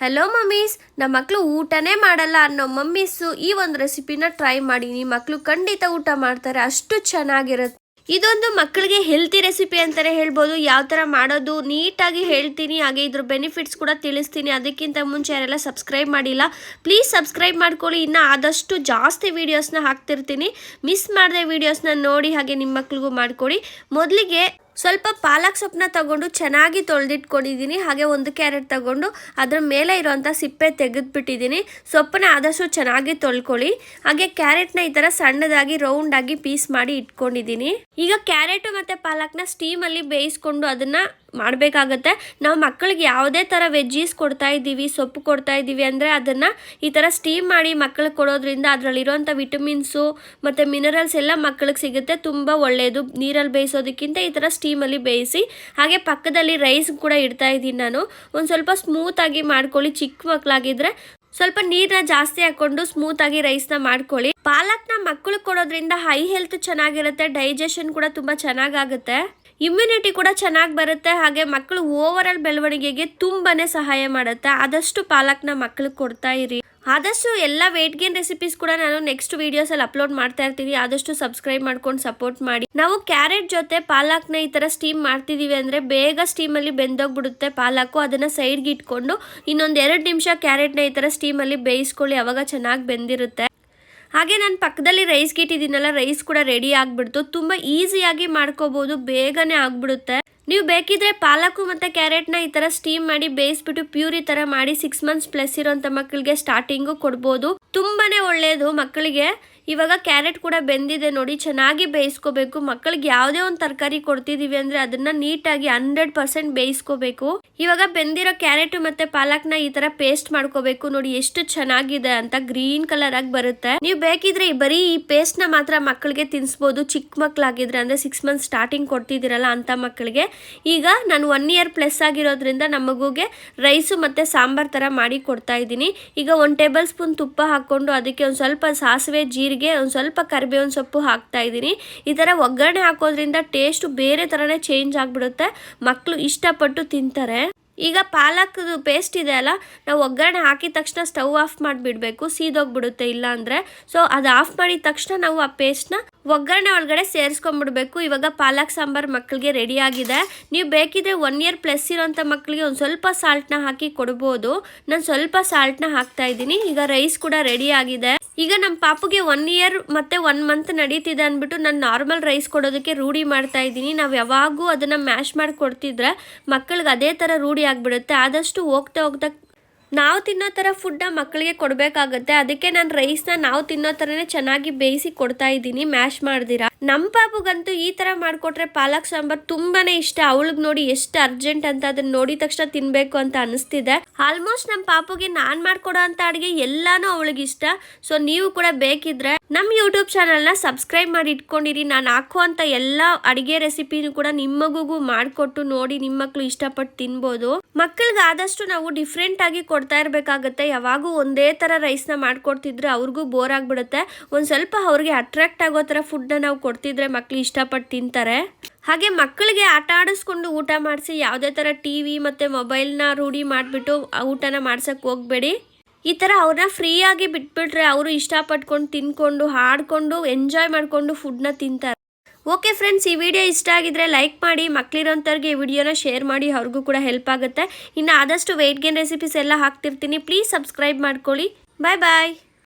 Hello mummies ನಮ್ಮ ಮಕ್ಕಳು ಊಟನೇ ಮಾಡಲ್ಲ ಅನ್ನೋ ಮಮ್ಮೀಸು ಈ ಒಂದು ರೆಸಿಪಿನ ಟ್ರೈ ಮಾಡಿ. ನಿಮ್ಮ ಮಕ್ಕಳು ಖಂಡಿತ ಊಟ ಮಾಡ್ತಾರೆ. ಅಷ್ಟು ಚೆನ್ನಾಗಿರುತ್ತೆ. ಇದೊಂದು ಮಕ್ಕಳಿಗೆ ಹೆಲ್ತಿ ರೆಸಿಪಿ ಅಂತಲೇ ಹೇಳ್ಬೋದು. ಯಾವ ಥರ ಮಾಡೋದು ನೀಟಾಗಿ ಹೇಳ್ತೀನಿ. ಹಾಗೆ ಇದ್ರ ಬೆನಿಫಿಟ್ಸ್ ಕೂಡ ತಿಳಿಸ್ತೀನಿ. ಅದಕ್ಕಿಂತ ಮುಂಚೆ ಯಾರೆಲ್ಲ ಸಬ್ಸ್ಕ್ರೈಬ್ ಮಾಡಿಲ್ಲ ಪ್ಲೀಸ್ ಸಬ್ಸ್ಕ್ರೈಬ್ ಮಾಡ್ಕೊಳ್ಳಿ. ಇನ್ನು ಆದಷ್ಟು ಜಾಸ್ತಿ ವೀಡಿಯೋಸ್ನ ಹಾಕ್ತಿರ್ತೀನಿ. ಮಿಸ್ ಮಾಡದೆ ವೀಡಿಯೋಸ್ನ ನೋಡಿ ಹಾಗೆ ನಿಮ್ಮ ಮಕ್ಳಿಗೂ ಮಾಡಿಕೊಡಿ. ಮೊದಲಿಗೆ ಸ್ವಲ್ಪ ಪಾಲಕ್ ಸೊಪ್ಪನ್ನ ತಗೊಂಡು ಚೆನ್ನಾಗಿ ತೊಳೆದಿಟ್ಕೊಂಡಿದ್ದೀನಿ. ಹಾಗೆ ಒಂದು ಕ್ಯಾರೆಟ್ ತಗೊಂಡು ಅದರ ಮೇಲೆ ಇರೋವಂಥ ಸಿಪ್ಪೆ ತೆಗೆದುಬಿಟ್ಟಿದ್ದೀನಿ. ಸೊಪ್ಪನ್ನ ಆದಷ್ಟು ಚೆನ್ನಾಗಿ ತೊಳ್ಕೊಳ್ಳಿ. ಹಾಗೆ ಕ್ಯಾರೆಟ್ನ ಈ ಥರ ಸಣ್ಣದಾಗಿ ರೌಂಡಾಗಿ ಪೀಸ್ ಮಾಡಿ ಇಟ್ಕೊಂಡಿದ್ದೀನಿ. ಈಗ ಕ್ಯಾರೆಟು ಮತ್ತು ಪಾಲಕ್ನ ಸ್ಟೀಮಲ್ಲಿ ಬೇಯಿಸ್ಕೊಂಡು ಅದನ್ನು ಮಾಡಬೇಕಾಗತ್ತೆ. ನಾವು ಮಕ್ಕಳಿಗೆ ಯಾವುದೇ ಥರ ವೆಜ್ಜೀಸ್ ಕೊಡ್ತಾ ಇದ್ದೀವಿ, ಸೊಪ್ಪು ಕೊಡ್ತಾ ಇದ್ದೀವಿ ಅಂದರೆ ಅದನ್ನು ಈ ಥರ ಸ್ಟೀಮ್ ಮಾಡಿ ಮಕ್ಕಳಿಗೆ ಕೊಡೋದ್ರಿಂದ ಅದರಲ್ಲಿರುವಂಥ ವಿಟಮಿನ್ಸು ಮತ್ತು ಮಿನರಲ್ಸ್ ಎಲ್ಲ ಮಕ್ಕಳಿಗೆ ಸಿಗುತ್ತೆ. ತುಂಬ ಒಳ್ಳೆಯದು ನೀರಲ್ಲಿ ಬೇಯಿಸೋದಕ್ಕಿಂತ ಈ ಥರ ಸ್ಟೀಮಲ್ಲಿ ಬೇಯಿಸಿ, ಹಾಗೆ ಪಕ್ಕದಲ್ಲಿ ರೈಸ್ ಕೂಡ ಇಡ್ತಾ ಇದ್ದೀನಿ ನಾನು. ಒಂದು ಸ್ವಲ್ಪ ಸ್ಮೂತಾಗಿ ಮಾಡ್ಕೊಳ್ಳಿ, ಚಿಕ್ಕ ಮಕ್ಕಳಾಗಿದ್ದರೆ ಸ್ವಲ್ಪ ನೀರನ್ನ ಜಾಸ್ತಿ ಹಾಕೊಂಡು ಸ್ಮೂತ್ ಆಗಿ ರೈಸ್ನ ಮಾಡ್ಕೊಳ್ಳಿ. ಪಾಲಕ್ನ ಮಕ್ಕಳು ಕೊಡೋದ್ರಿಂದ ಹೈ ಹೆಲ್ತ್ ಚೆನ್ನಾಗಿರುತ್ತೆ ಡೈಜೆಷನ್ ಕೂಡ ತುಂಬಾ ಚೆನ್ನಾಗಾಗುತ್ತೆ. ಇಮ್ಯುನಿಟಿ ಕೂಡ ಚೆನ್ನಾಗಿ ಬರುತ್ತೆ, ಹಾಗೆ ಮಕ್ಕಳು ಓವರ್ ಆಲ್ ಬೆಳವಣಿಗೆಗೆ ತುಂಬಾನೇ ಸಹಾಯ ಮಾಡುತ್ತೆ. ಆದಷ್ಟು ಪಾಲಕ್ನ ಮಕ್ಕಳಿಗೆ ಕೊಡ್ತಾ ಇರಿ. ಆದಷ್ಟು ಎಲ್ಲ ವೆಯ್ಟ್ ಗೇನ್ ರೆಸಿಪೀಸ್ ಕೂಡ ನಾನು ನೆಕ್ಸ್ಟ್ ವೀಡಿಯೋಸಲ್ಲಿ ಅಪ್ಲೋಡ್ ಮಾಡ್ತಾ ಇರ್ತೀನಿ. ಆದಷ್ಟು ಸಬ್ಸ್ಕ್ರೈಬ್ ಮಾಡ್ಕೊಂಡು ಸಪೋರ್ಟ್ ಮಾಡಿ. ನಾವು ಕ್ಯಾರೆಟ್ ಜೊತೆ ಪಾಲಕ್ನ ಈ ತರ ಸ್ಟೀಮ್ ಮಾಡ್ತಿದೀವಿ ಅಂದ್ರೆ ಬೇಗ ಸ್ಟೀಮಲ್ಲಿ ಬೆಂದೋಗ್ಬಿಡುತ್ತೆ ಪಾಲಕು ಅದನ್ನ ಸೈಡ್ಗೆ ಇಟ್ಕೊಂಡು ಇನ್ನೊಂದು ಎರಡು ನಿಮಿಷ ಕ್ಯಾರೆಟ್ನ ಈ ತರ ಸ್ಟೀಮಲ್ಲಿ ಬೇಯಿಸ್ಕೊಳ್ಳಿ. ಅವಾಗ ಚೆನ್ನಾಗಿ ಬೆಂದಿರುತ್ತೆ. ಹಾಗೆ ನಾನು ಪಕ್ಕದಲ್ಲಿ ರೈಸ್ ಇಟ್ಟಿದ್ದೀನಲ್ಲ ರೈಸ್ ಕೂಡ ರೆಡಿ ಆಗಿಬಿಡ್ತು. ತುಂಬ ಈಸಿಯಾಗಿ ಮಾಡ್ಕೋಬೋದು. ಬೇಗನೆ ಆಗ್ಬಿಡುತ್ತೆ. ನೀವು ಬೇಕಿದ್ರೆ ಪಾಲಕು ಮತ್ತು ಕ್ಯಾರೆಟ್ನ ಈ ಥರ ಸ್ಟೀಮ್ ಮಾಡಿ ಬೇಯಿಸ್ಬಿಟ್ಟು ಪ್ಯೂರಿ ಥರ ಮಾಡಿ ಸಿಕ್ಸ್ ಮಂತ್ಸ್ ಪ್ಲಸ್ ಇರೋಂಥ ಮಕ್ಕಳಿಗೆ ಸ್ಟಾರ್ಟಿಂಗು ಕೊಡ್ಬೋದು. ತುಂಬಾನೇ ಒಳ್ಳೆಯದು ಮಕ್ಕಳಿಗೆ. ಇವಾಗ ಕ್ಯಾರೆಟ್ ಕೂಡ ಬೆಂದಿದೆ ನೋಡಿ, ಚೆನ್ನಾಗಿ ಬೇಯಿಸ್ಕೋಬೇಕು. ಮಕ್ಕಳಿಗೆ ಯಾವುದೇ ಒಂದು ತರಕಾರಿ ಕೊಡ್ತಿದೀವಿ ಅಂದ್ರೆ ಅದನ್ನ ನೀಟಾಗಿ ಹಂಡ್ರೆಡ್ ಪರ್ಸೆಂಟ್ ಬೇಯಿಸ್ಕೋಬೇಕು. ಇವಾಗ ಬೆಂದಿರೋ ಕ್ಯಾರೆಟ್ ಮತ್ತೆ ಪಾಲಕ್ನ ಈ ತರ ಪೇಸ್ಟ್ ಮಾಡ್ಕೋಬೇಕು ನೋಡಿ, ಎಷ್ಟು ಚೆನ್ನಾಗಿದೆ ಅಂತ ಗ್ರೀನ್ ಕಲರ್ ಆಗಿ ಬರುತ್ತೆ. ನೀವು ಬೇಕಿದ್ರೆ ಬರೀ ಈ ಪೇಸ್ಟ್ನ ಮಾತ್ರ ಮಕ್ಕಳಿಗೆ ತಿನ್ಸ್ಬೋದು. ಚಿಕ್ಕ ಮಕ್ಕಳಾಗಿದ್ರೆ ಅಂದ್ರೆ ಸಿಕ್ಸ್ ಮಂತ್ ಸ್ಟಾರ್ಟಿಂಗ್ ಕೊಡ್ತಿದ್ದೀರಲ್ಲ ಅಂತ ಮಕ್ಕಳಿಗೆ. ಈಗ ನಾನು ಒನ್ ಇಯರ್ ಪ್ಲಸ್ ಆಗಿರೋದ್ರಿಂದ ನಮಗೂಗೆ ಮಗುಗೆ ರೈಸು ಮತ್ತೆ ಸಾಂಬಾರ್ ತರ ಮಾಡಿ ಕೊಡ್ತಾ ಇದ್ದೀನಿ. ಈಗ ಒಂದ್ ಟೇಬಲ್ ಸ್ಪೂನ್ ತುಪ್ಪ ಹಾಕೊಂಡು ಅದಕ್ಕೆ ಒಂದು ಸ್ವಲ್ಪ ಸಾಸಿವೆ, ಜೀರಿಗೆ ಒಂದು ಸ್ವಲ್ಪ ಕರಿಬೇವಿನ ಸೊಪ್ಪು ಹಾಕ್ತಾ ಇದ್ದೀನಿ. ಈ ಥರ ಒಗ್ಗರಣೆ ಹಾಕೋದ್ರಿಂದ ಟೇಸ್ಟ್ ಬೇರೆ ಥರನೇ ಚೇಂಜ್ ಆಗಿಬಿಡುತ್ತೆ. ಮಕ್ಕಳು ಇಷ್ಟಪಟ್ಟು ತಿಂತಾರೆ. ಈಗ ಪಾಲಕ್ ಪೇಸ್ಟ್ ಇದೆ ಅಲ್ಲ, ನಾವು ಒಗ್ಗರಣೆ ಹಾಕಿದ ತಕ್ಷಣ ಸ್ಟವ್ ಆಫ್ ಮಾಡಿಬಿಡ್ಬೇಕು, ಸೀದೋಗ್ಬಿಡುತ್ತೆ ಇಲ್ಲ ಅಂದರೆ ಸೊ ಅದು ಆಫ್ ಮಾಡಿದ ತಕ್ಷಣ ನಾವು ಆ ಪೇಸ್ಟ್ನ ಒಗ್ಗರಣೆ ಒಳಗಡೆ ಸೇರಿಸ್ಕೊಂಡ್ಬಿಡ್ಬೇಕು ಇವಾಗ ಪಾಲಕ್ ಸಾಂಬಾರ್ ಮಕ್ಕಳಿಗೆ ರೆಡಿ ಆಗಿದೆ. ನೀವು ಬೇಕಿದ್ರೆ ಒನ್ ಇಯರ್ ಪ್ಲಸ್ ಇರೋಂಥ ಮಕ್ಕಳಿಗೆ ಒಂದು ಸ್ವಲ್ಪ ಸಾಲ್ಟ್ನ ಹಾಕಿ ಕೊಡ್ಬೋದು. ನಾನು ಸ್ವಲ್ಪ ಸಾಲ್ಟ್ನ ಹಾಕ್ತಾ ಇದ್ದೀನಿ. ಈಗ ರೈಸ್ ಕೂಡ ರೆಡಿ ಆಗಿದೆ. ಈಗ ನಮ್ಮ ಪಾಪುಗೆ ಒನ್ ಇಯರ್ ಮತ್ತೆ ಒನ್ ಮಂತ್ ನಡೀತಿದೆ ಅಂದ್ಬಿಟ್ಟು ನಾನು ನಾರ್ಮಲ್ ರೈಸ್ ಕೊಡೋದಕ್ಕೆ ರೂಢಿ ಮಾಡ್ತಾ ಇದ್ದೀನಿ. ನಾವು ಯಾವಾಗೂ ಅದನ್ನು ಮ್ಯಾಶ್ ಮಾಡಿ ಕೊಡ್ತಿದ್ರೆ ಮಕ್ಕಳಿಗೆ ಅದೇ ಥರ ರೂಢಿ ಆಗಿಬಿಡುತ್ತೆ. ಆದಷ್ಟು ಹೋಗ್ತಾ ಹೋಗ್ತಾ ನಾವು ತಿನ್ನೋ ಥರ ಫುಡ್ನ ಮಕ್ಕಳಿಗೆ ಕೊಡಬೇಕಾಗತ್ತೆ. ಅದಕ್ಕೆ ನಾನು ರೈಸ್ನ ನಾವು ತಿನ್ನೋ ಥರನೇ ಚೆನ್ನಾಗಿ ಬೇಯಿಸಿ ಕೊಡ್ತಾ ಇದ್ದೀನಿ. ಮ್ಯಾಶ್ ಮಾಡ್ದಿರಾ? ನಮ್ಮ ಪಾಪುಗಂತೂ ಈ ಥರ ಮಾಡಿಕೊಟ್ರೆ ಪಾಲಕ್ ಸಾಂಬಾರ್ ತುಂಬಾನೇ ಇಷ್ಟ. ಅವಳಿಗೆ ನೋಡಿ ಎಷ್ಟು ಅರ್ಜೆಂಟ್ ಅಂತ ಅದನ್ನ ನೋಡಿದ ತಕ್ಷಣ ತಿನ್ಬೇಕು ಅಂತ ಅನಿಸ್ತಿದೆ. ಆಲ್ಮೋಸ್ಟ್ ನಮ್ಮ ಪಾಪುಗೆ ನಾನು ಮಾಡ್ಕೊಡೋ ಅಂತ ಅಡುಗೆ ಎಲ್ಲಾನು ಅವಳಿಗೆ ಇಷ್ಟ. ಸೊ ನೀವು ಕೂಡ ಬೇಕಿದ್ರೆ ನಮ್ಮ ಯೂಟ್ಯೂಬ್ ಚಾನಲ್ನ ಸಬ್ಸ್ಕ್ರೈಬ್ ಮಾಡಿ ಇಟ್ಕೊಂಡಿರಿ. ನಾನು ಹಾಕುವಂಥ ಎಲ್ಲ ಅಡುಗೆ ರೆಸಿಪಿನೂ ಕೂಡ ನಿಮ್ಮ ಮಗುಗೂ ಮಾಡಿಕೊಟ್ಟು ನೋಡಿ ನಿಮ್ಮ ಮಕ್ಕಳು ಇಷ್ಟಪಟ್ಟು ತಿನ್ಬೋದು. ಮಕ್ಕಳಿಗೆ ಆದಷ್ಟು ನಾವು ಡಿಫ್ರೆಂಟ್ ಆಗಿ ಕೊಡ್ತಾ ಇರಬೇಕಾಗತ್ತೆ. ಯಾವಾಗೂ ಒಂದೇ ಥರ ರೈಸ್ನ ಮಾಡ್ಕೊಡ್ತಿದ್ರೆ ಅವ್ರಿಗೂ ಬೋರ್ ಆಗಿಬಿಡುತ್ತೆ. ಒಂದು ಸ್ವಲ್ಪ ಅವ್ರಿಗೆ ಅಟ್ರಾಕ್ಟ್ ಆಗೋ ಥರ ಫುಡ್ನ ನಾವು ಕೊಡ್ತಿದ್ರೆ ಮಕ್ಕಳು ಇಷ್ಟಪಟ್ಟು ತಿಂತಾರೆ. ಹಾಗೆ ಮಕ್ಕಳಿಗೆ ಆಟ ಆಡಿಸ್ಕೊಂಡು ಊಟ ಮಾಡಿಸಿ ಯಾವುದೇ ಥರ ಟಿ ವಿ ಮತ್ತು ಮೊಬೈಲ್ನ ರೂಢಿ ಮಾಡಿಬಿಟ್ಟು ಊಟನ ಮಾಡ್ಸೋಕ್ಕೆ ಹೋಗಬೇಡಿ. ಈ ಥರ ಅವ್ರನ್ನ ಫ್ರೀಯಾಗಿ ಬಿಟ್ಬಿಟ್ರೆ ಅವರು ಇಷ್ಟಪಟ್ಕೊಂಡು ತಿನ್ಕೊಂಡು, ಹಾಡ್ಕೊಂಡು, ಎಂಜಾಯ್ ಮಾಡಿಕೊಂಡು ಫುಡ್ನ ತಿಂತಾರೆ. ಓಕೆ ಫ್ರೆಂಡ್ಸ್, ಈ ವಿಡಿಯೋ ಇಷ್ಟ ಆಗಿದ್ರೆ ಲೈಕ್ ಮಾಡಿ ಮಕ್ಕಳಿರೋಂಥವ್ರಿಗೆ ಈ ವಿಡಿಯೋನ ಶೇರ್ ಮಾಡಿ, ಅವ್ರಿಗೂ ಕೂಡ ಹೆಲ್ಪ್ ಆಗುತ್ತೆ. ಇನ್ನು ಆದಷ್ಟು ವೆಯ್ಟ್ ಗೇನ್ ರೆಸಿಪೀಸ್ ಎಲ್ಲ ಹಾಕ್ತಿರ್ತೀನಿ. ಪ್ಲೀಸ್ ಸಬ್ಸ್ಕ್ರೈಬ್ ಮಾಡ್ಕೊಳ್ಳಿ. ಬಾಯ್ ಬಾಯ್